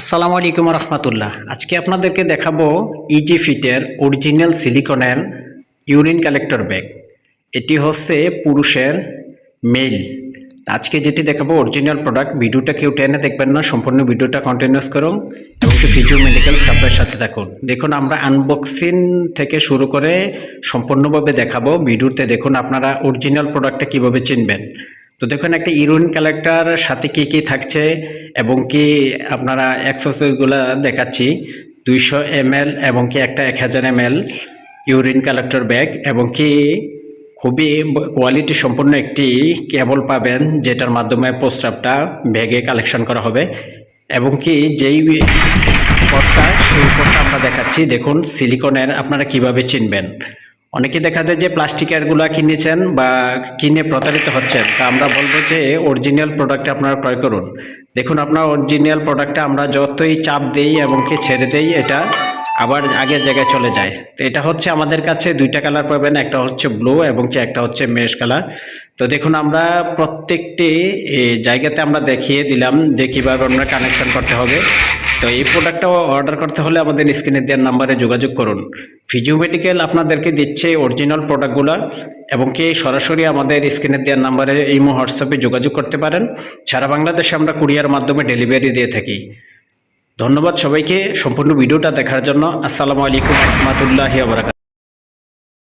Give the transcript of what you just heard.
আসসালামু আলাইকুম রহমতুল্লাহ। আজকে আপনাদেরকে দেখাবো ইজি ফিটের অরিজিনাল সিলিকনের ইউরিন কালেক্টর ব্যাগ এটি হচ্ছে পুরুষের মেল আজকে যেটি দেখাবো অরিজিনাল প্রোডাক্ট ভিডিওটা কেউ টেনে দেখবেন না, সম্পূর্ণ ভিডিওটা কন্টিনিউস করুন এবং ফিজিও মেডিকেল সাপ্লাইয়ের সাথে থাকুন। দেখুন, আমরা আনবক্সিং থেকে শুরু করে সম্পূর্ণভাবে দেখাবো। ভিডিওতে দেখুন আপনারা অরিজিনাল প্রোডাক্টটা কীভাবে চিনবেন। তো দেখুন, একটা ইউরিন কালেক্টর সাথে কি কি থাকছে এবং কি আপনারা অ্যাক্সেসরিগুলো দেখাচ্ছি, দুইশো এম এবং কি একটা এক হাজার এম ইউরিন কালেক্টর ব্যাগ এবং কি খুবই কোয়ালিটি সম্পন্ন একটি কেবল পাবেন, যেটার মাধ্যমে প্রস্রাবটা ব্যাগে কালেকশন করা হবে এবং কি যেই পথটা সেই পথটা আমরা দেখাচ্ছি। দেখুন, সিলিকনের আপনারা কীভাবে চিনবেন। অনেকে দেখা যায় যে প্লাস্টিকেরগুলা কিনেছেন বা কিনে প্রতারিত হচ্ছেন। তা আমরা বলব যে অরিজিনাল প্রোডাক্ট আপনারা ক্রয় করুন। দেখুন, আপনার অরিজিনাল প্রোডাক্টটা আমরা যতই চাপ দেই এবং কি ছেড়ে দেই, এটা আবার আগের জায়গায় চলে যায়। তো এটা হচ্ছে আমাদের কাছে দুইটা কালার পাবেন, একটা হচ্ছে ব্লু এবং কি একটা হচ্ছে মেশ কালার। তো দেখুন, আমরা প্রত্যেকটি জায়গাতে আমরা দেখিয়ে দিলাম যে কীভাবে আমরা কানেকশন করতে হবে। তো এই প্রোডাক্টটা অর্ডার করতে হলে আমাদের স্ক্রিনে দেওয়ার নাম্বারে যোগাযোগ করুন। ফিজিও মেডিকেল আপনাদেরকে দিচ্ছে অরিজিনাল প্রোডাক্টগুলো এবং কি সরাসরি আমাদের স্ক্রিনে দেওয়ার নাম্বারে ইমো হোয়াটসঅ্যাপে যোগাযোগ করতে পারেন। সারা বাংলাদেশে আমরা কুরিয়ার মাধ্যমে ডেলিভারি দিয়ে থাকি। ধন্যবাদ সবাইকে সম্পূর্ণ ভিডিওটা দেখার জন্য। আসসালামু আলাইকুম রহমতুল্লাহি আবরাকাত